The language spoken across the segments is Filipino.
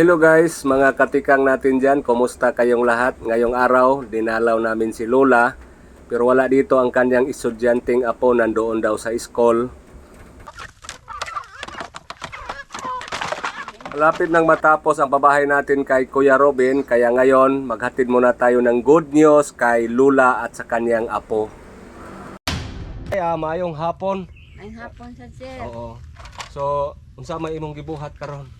Hello guys, mga katikang natin dyan, kumusta kayong lahat? Ngayong araw, dinalaw namin si Lola, pero wala dito ang kanyang estudyanteng apo nandoon daw sa school. Malapit nang matapos ang babahay natin kay Kuya Robin, kaya ngayon maghatid muna tayo ng good news kay Lula at sa kanyang apo. Ay, ah, maayong hapon. Ay hapon sa sir. Oo. So, unsa may imong gibuhat karon?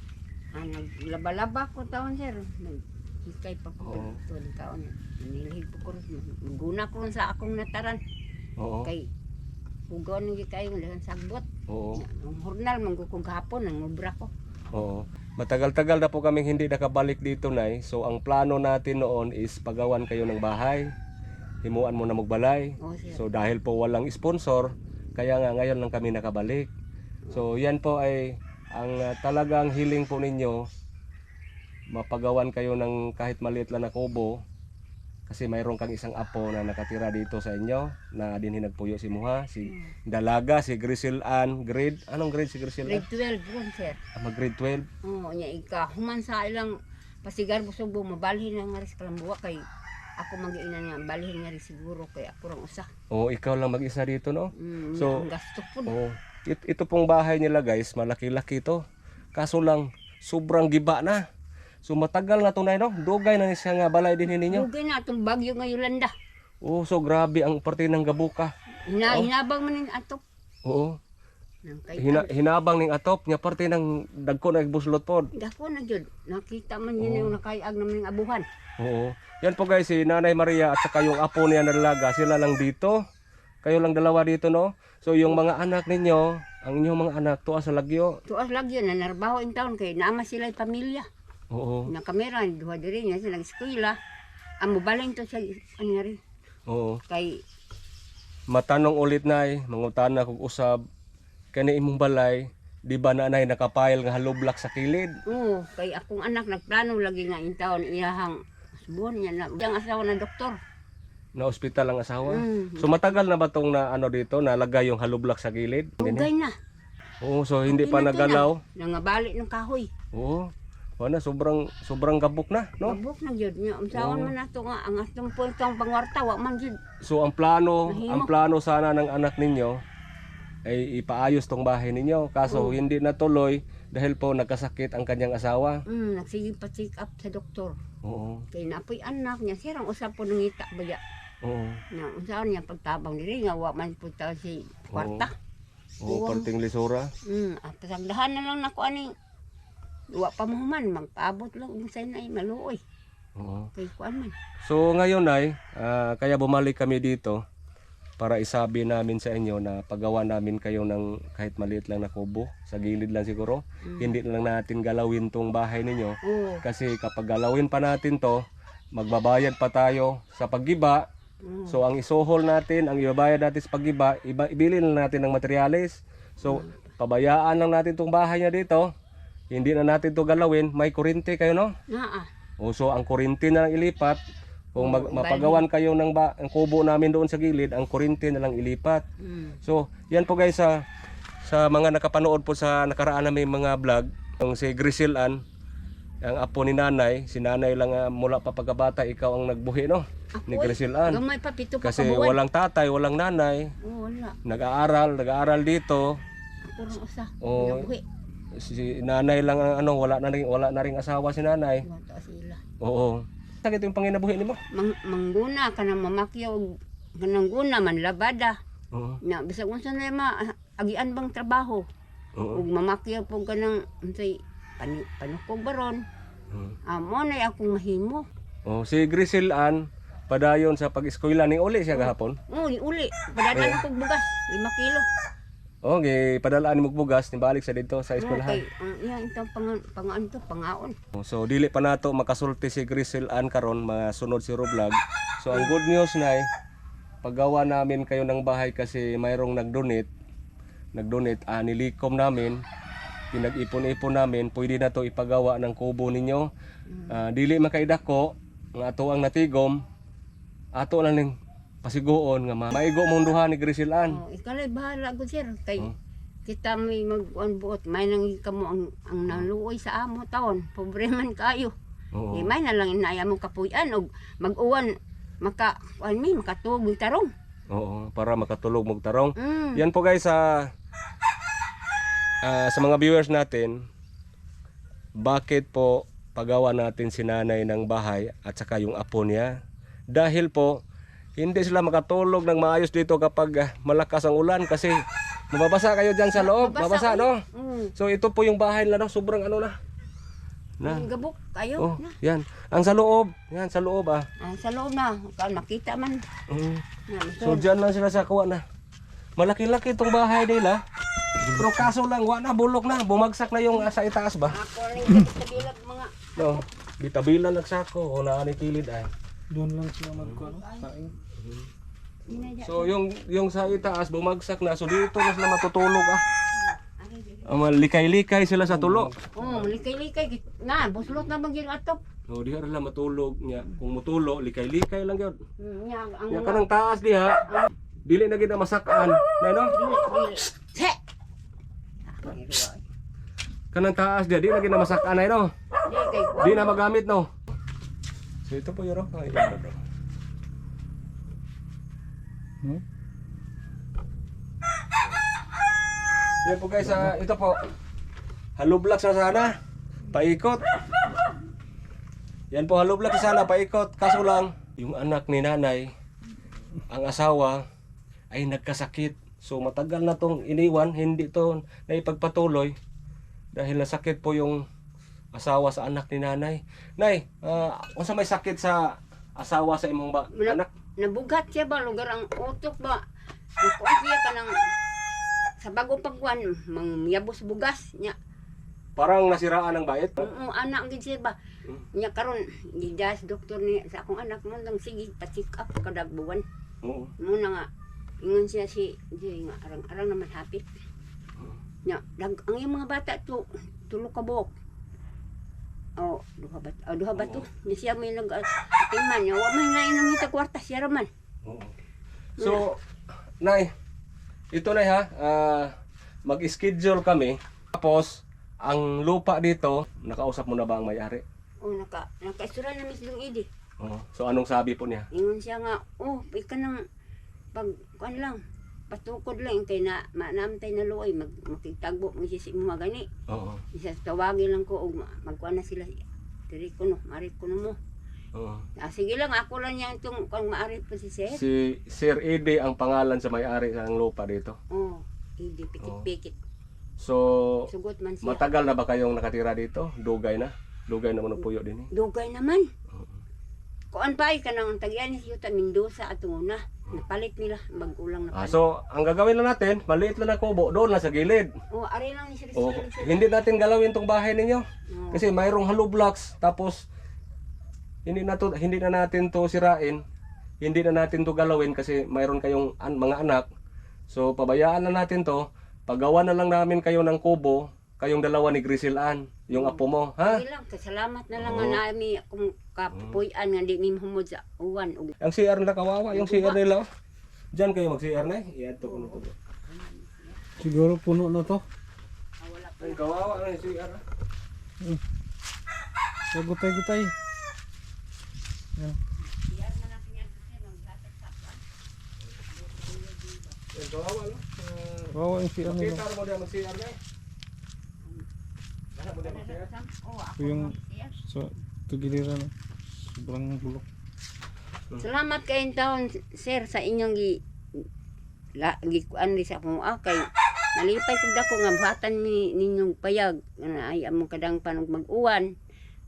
Ah, naglaba-laba ko taon sir. Nagkikay pa ko Oo. taon. Nilihig po ko rin. Guna ko rin sa akong nataran. Oo. Kay Hugaw nang gikay mo lang sagbot. Oo. Ang hurnal manggukong kahapon ang ubra ko. Oo. Matagal-tagal na po kaming hindi nakabalik dito, Nay. So, ang plano natin noon is pagawan kayo ng bahay. Himuan mo na magbalay. Sir. So, dahil po walang sponsor, kaya nga ngayon lang kami nakabalik. So, yan po ay ang uh, talagang hiling po ninyo. Mapagawan kayo ng kahit maliit lang na kubo. Kasi mayroon kang isang apo na nakatira dito sa inyo na din hinagpuyo si Muha, si Dalaga, si Grisel Ann, grade, anong grade si Grisel Ann? Grade 12 ron sir. Ah, mag grade 12. Oo, nya ika. Human sa ilang pasigar mo mabalhin na nga rin sa kalambuwa kay ako mag-iina nga balhin nga rin siguro kay ako rang usa. Oo, ikaw lang mag-isa dito, no? Mm, So, gasto po. Oo. It- ito pong bahay nila, guys, malaki-laki to. Kaso lang, sobrang giba na. So matagal na tunay, no? Dugay na siya nga balay din ninyo. Dugay na itong bagyo nga Yolanda. Oo, so grabe ang parte ng gabuka. Hina, Hinabang man yung atop. Oo. Hina, hinabang ning atop, nya parte ng dagko na buslot pod. Dako na jud. Nakita man yun yung nakayag naman ng abuhan. Oo. Yan po guys, si Nanay Maria at saka yung apo niya na dalaga, sila lang dito. Kayo lang dalawa dito, no? So yung mga anak ninyo, ang inyong mga anak, tuwa sa lagyo. Tuas lang yun, nanarbaho in taon kay naama sila pamilya. Oo. Na kamera, duha diri niya sila eskwela. Ang mubaling to sa ano nga rin. Oo. Kay matanong ulit nay mangutana kog usab kani imong balay di ba na nay nakapile nga haloblak sa kilid oo, kay akong anak nagplano lagi nga in taon iyahang subuhan niya na. Ang asawa na doktor. Na ospital ang asawa Mm. so matagal na ba tong na ano dito nalagay yung haloblak sa kilid Ugay na. oo so hindi pa Tinatuna. nagalaw Nangabalik ng kahoy. oo wala sobrang sobrang gabok na no Mabuk na jud niya. Umsawan man nato nga ang atong punto ang pangwarta wa man jud. so ang plano Mahimo. ang plano sana ng anak ninyo ay ipaayos tong bahay ninyo kaso hindi natuloy dahil po nagkasakit ang kanyang asawa Mm, nagsige pa check up sa doktor. oo Kay napoy anak niya, sirang usap po nangita ba. Oo Na unsaon niya pagtabang diri nga wa man po ta si kwarta. oo parting lisura Mm, at pasagdahan na lang nako ani. Wa pa mo man magpaabot lang unsay na maluoy. oo Kay kuan man. So ngayon ay ah, kaya bumalik kami dito para isabi namin sa inyo na paggawa namin kayo ng kahit maliit lang na kubo sa gilid lang siguro. Hindi na lang natin galawin tong bahay ninyo Oo. kasi kapag galawin pa natin to magbabayad pa tayo sa paggiba. So ang isuhol natin, ang ibabayad natin sa paggiba, iba, ibili na natin ng materyales. So pabayaan lang natin tong bahay niya dito. Hindi na natin to galawin, may kuryente kayo no? Naa. O so ang kuryente na lang ilipat. Kung mag, Oo, mapagawan kayo ng ba, ang kubo namin doon sa gilid, ang kuryente na lang ilipat. Mm. So, yan po guys sa sa mga nakapanood po sa nakaraan na may mga vlog, yung si Grisel Ann, ang apo ni nanay, si nanay lang ah, mula pa pagkabata, ikaw ang nagbuhi no? Ni Ako, Grisel Ann. Gamay pa pito pa Kasi kabuan. walang tatay, walang nanay, Oo, wala. nag-aaral, nag-aaral dito. Ako rin usa. Oo. Nabuhi. Si nanay lang ang ano, wala na rin, wala na ring asawa si nanay. Wala sila. Oo. Sakit yung panginabuhi nimo. Mang, mangguna ka na mamakyaw kanang guna man labada Oo. na bisag unsa na ma agian bang trabaho Oo. ug mamakyaw po ka ng unsay pani, panukog baron Oo. amo na akong mahimo Oh, si Grisel Ann, padayon sa pag-eskwela ni uli siya gahapon. uli uli padadaan kog bugas 5 kilo Oh, gi padalaan ni bugas ni balik sa dito sa okay eskwelahan. ang iya ito pang pangaan to pangaon Oh, so dili pa nato makasulti si Grisel Ann karon masunod si Vlog. So ang good news na paggawa namin kayo ng bahay kasi mayroong nag-donate. Nag-donate ah, nilikom namin. Pinag-ipon-ipon namin, pwede na to ipagawa ng kubo ninyo. Ah, dili man kay dako, nga ato ang natigom. Ato lang ning pasiguon nga ma- maigo mong duha ni Grisel Ann. oh ikalay bahala gud sir kay Oh. kita may mag-uwan buot, may nang kamo ang, ang naluoy sa amo taon. Pobre man kayo. Oo. Eh, may na lang inaya mo kapuyan og mag-uwan maka kuan mi makatuog ng tarong. Oo, para makatulog magtarong. Mm. Yan po guys sa sa mga viewers natin bakit po pagawa natin si nanay ng bahay at saka yung apo niya dahil po hindi sila makatulog ng maayos dito kapag malakas ang ulan kasi mababasa kayo dyan sa loob mabasa no Mm. so ito po yung bahay nila no sobrang ano na na Ang gabok kayo oh na. yan ang sa loob yan sa loob ah Ah, sa loob na, kan makita man. Mm. Na, So dyan lang sila sa kuha na. Malaki-laki itong bahay nila. Pero kaso lang, wa na, bulok na. Bumagsak na yung ah, sa itaas ba? ako rin sa bilag mga No. Bitabilan nagsako o naani kilid ay. Doon lang sila magkuhan. Saing. So yung yung sa itaas bumagsak na. So dito na sila matutulog ah. Ang likay-likay sila sa tulo. Oh, likay-likay na, buslot na bang atop. No, diha ra matulog niya. Kung mutulo, likay-likay lang gyud. Mm, nya ang kanang taas diha. Dili na gid na masakan. Na no? dili dili. Se. Ah, may ruwa. Kanang taas diha, di na gid na masakan ay no. Di na magamit no. So ito po oh. Ay, ito, ito. Hmm? Yan po guys, ah, ito po. Halublock na sana. Paikot. Yan po, halublock na sana, paikot. Kaso lang, yung anak ni nanay, ang asawa, ay nagkasakit. So matagal na tong iniwan, hindi to naipagpatuloy. Dahil nasakit po yung asawa sa anak ni nanay. Nay, uh, unsa may sakit sa asawa sa imong ba, anak? nabugat siya ba lugar ang utok ba. Kuan siya kanang sa bagong pagkuan mangyabos bugas nya. Parang nasiraan ng bait. Oo, anak gid siya ba. Hmm. Nya karon gidas doktor ni sa akong anak mo lang sige pa-check up kada buwan. Oo. Muna nga ingon siya si di nga arang-arang naman hapit. Nya dag ang iyang mga bata to tulo ka buok. Oh, duha ba? Oh, duha ba to? Ni siya may nag atiman niya. Wa man na inang ita kwarta siya raman. Oo. So, Nay, ito na ha, ah, mag-schedule kami. Tapos, ang lupa dito, nakausap mo na ba ang may-ari? Oh, naka nakaisura na Miss Dong Idi. Oo. So, anong sabi po niya? Ingon siya nga, oh, ika nang pag kuan lang patukod lang kay na manamtay na luoy mag makitagbo mo si mo magani. Oo. Isa tawagin lang ko og ma- magkuan na sila. Diri ko no, mari ko no mo. Oo. Ah, sige lang ako lang yan itong kung maari pa si Sir. Si Sir Ede ang pangalan sa may-ari ng lupa dito. Oh, hindi pikit-pikit. So, Sugot man siya. matagal na ba kayong nakatira dito? Dugay na? Dugay naman ang puyo din eh. Dugay naman. Kuan pa ay kanang tagyan ni Yuta Mendoza at una. Napalit nila magulang na Ah, so, ang gagawin lang natin, maliit lang na kubo, doon lang sa gilid. Oh, ari lang ni Sir Sir. Sir. hindi natin galawin tong bahay ninyo. Oh. Kasi mayroong hollow blocks tapos hindi na to, hindi na natin to sirain. Hindi na natin to galawin kasi mayroon kayong an, mga anak. So pabayaan na natin to. Pagawa na lang namin kayo ng kubo, kayong dalawa ni Grisil Ann, yung apo mo, ha? Sige lang, kasalamat na lang Oo. nga nami akong kapuyan nga di mi humod sa uwan. ug Ang CR nila kawawa, yung CR nila. oh. Diyan kayo mag-CR na eh. Iyan to kuno to. Siguro puno na to. wala pa. Ay, kawawa na yung CR. ah. Sa gutay-gutay. Yan. Yan, kawawa no. Uh, Kawawa yung si ano Makita lang. mo din mag-CR na eh. Ito yung-. So, ito giliran na. Sobrang bulok. Salamat kayong taon sir sa inyong gi la gi kuan di sa akong ah, kay nalipay kog dako nga buhatan mi ninyong payag nga ay among kadang panog mag-uwan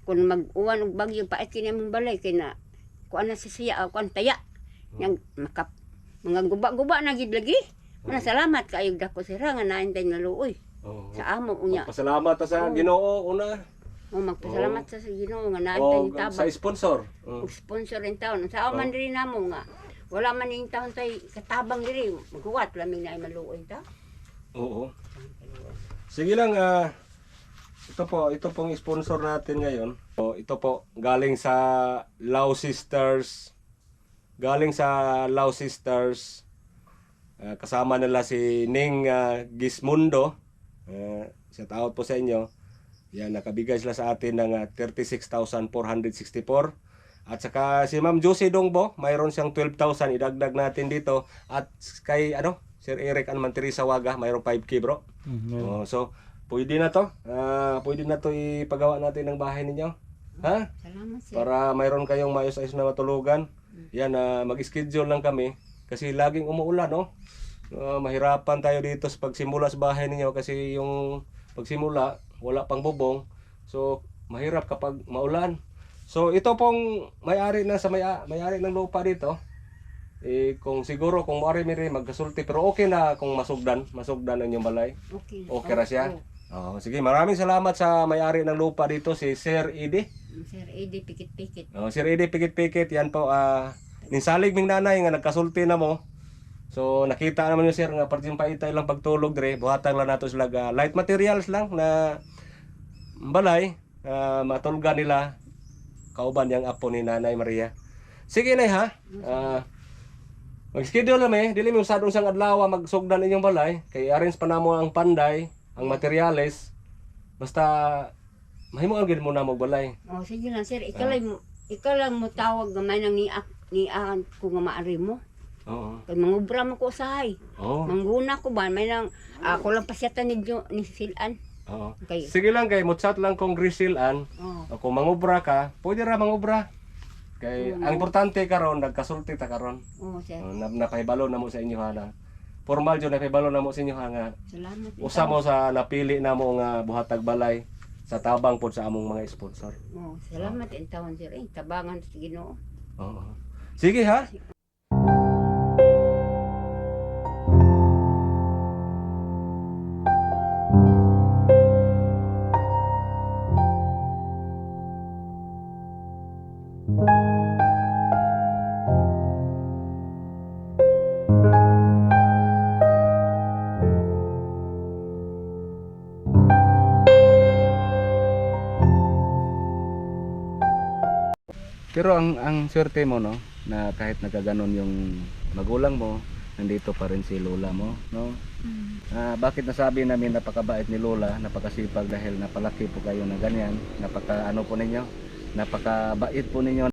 kun mag-uwan og bagyo paet kini among balay kay na kuan na si siya ah, kuan taya yang makap mga guba-guba na gid lagi Mana salamat kayo dako sir nga naintay na luoy Oo. sa amo unya. Pasalamat sa Ginoo una. O magpasalamat sa Ginoo nga naintay O ni tabang. sa sponsor. Og sponsor in town. Sa Oh. diri namo nga wala man ning taon tay katabang diri. Maghuwat lamig na ay maluoy ta. Oo. Sige lang ah ito po, ito pong sponsor natin ngayon. So, ito po galing sa Law Sisters. Galing sa Law Sisters Ah, kasama nila si Ning ah, Gismundo. Uh, shout out po sa inyo. Yan, nakabigay sila sa atin ng ah, 36,464. At saka si Ma'am Josie Dongbo, mayroon siyang 12,000 idagdag natin dito. At kay ano, Sir Eric Anman Teresa Waga, mayroon 5k bro. Mm, meron. Oh, so, pwede na to. Ah, pwede na to ipagawa natin ng bahay ninyo. Ha? Salamat sir. Para mayroon kayong maayos-ayos na matulugan. Yan, ah, mag-schedule lang kami. Kasi laging umuulan, no? Ah, mahirapan tayo dito sa pagsimula sa bahay ninyo kasi yung pagsimula, wala pang bubong. So, mahirap kapag maulan. So, ito pong may-ari na sa may may-ari ng lupa dito. Eh, kung siguro kung maaari mi rin magkasulti pero okay na kung masugdan, masugdan ang inyong balay. Okay. Okay ra siya. Oh, sige, maraming salamat sa may-ari ng lupa dito si Sir Edi. Sir Eddie, pikit-pikit. Oh, Sir Edi pikit-pikit yan po ah ninsalig ming nanay nga nagkasulti na mo. So nakita naman yung sir nga parting paitay lang pagtulog dire, buhatan lang nato sila ga light materials lang na balay ah, matulgan nila kauban yang apo ni Nanay Maria. Sige nay ha. Ah, Mag-schedule na dili mo usadong sang adlaw magsugdan inyong balay kay arrange pa namo ang panday, ang materyales. Basta mahimo ang mo na mo balay. Oh, sige lang sir. Ah. Ikaw lang, mo- ikaw lang mo tawag gamay nang ni ni akan ko nga maari mo. Oo. Kay mangubra mo ko usahay. Oo. Mangguna ko ba may nang ako lang pasyatan ni Jo, ni Silan. Oo. Kay Sige lang kay mutsat lang kung grisilan. oh. Kung mangubra ka, pwede ra mangubra. Kay ang importante karon nagkasulti ta karon. Oh, sir. Na, napahibalo na mo sa inyo ha na. Formal jud napahibalo na mo sa inyo ha nga. Salamat. Usa mo sa napili na mo nga buhatag balay sa tabang pod sa among mga sponsor. Oh, salamat in tawon sir. Eh, tabangan sa Ginoo. Oo. Sige ha. Pero ang ang swerte mo no na kahit nagaganon yung magulang mo, nandito pa rin si lola mo, no? Ah, bakit nasabi namin napakabait ni lola, napakasipag dahil napalaki po kayo na ganyan, napaka ano po ninyo, napakabait po ninyo.